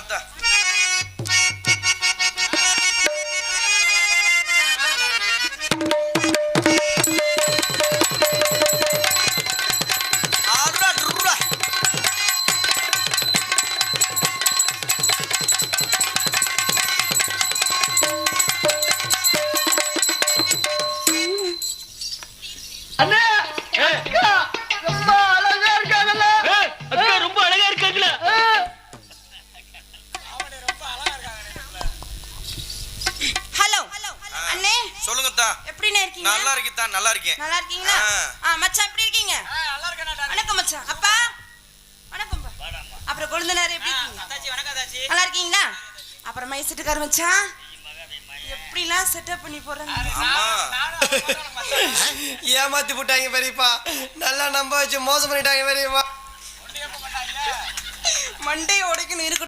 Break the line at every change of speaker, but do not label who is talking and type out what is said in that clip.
ஆத்தா ஆறுடா, சொல்லுங்க தா
எப்படிண்ணே இருக்கீங்க?
நல்லா இருக்கேன் நல்லா இருக்கேன்
நல்லா இருக்கீங்களா ஆ. மச்சான் எப்படி இருக்கீங்க? வணக்கம் மச்சான். அப்பா வணக்கம் பா. அப்புறம் கொழுந்தனார் எப்படி இருக்கீங்க? நல்லா இருக்கீங்களா அப்புறம் மைசெட்டுக்கார மச்சான். எப்படிலாம் செட்டப் பண்ணி போடுறாங்க
அம்மா
ஏமாத்தி போட்டாங்க பெரியப்பா. நல்லா நம்ப வச்சு மோசம் பண்ணிட்டாங்க பெரியப்பா.
மண்டையை உடைக்கணும் இருக்கு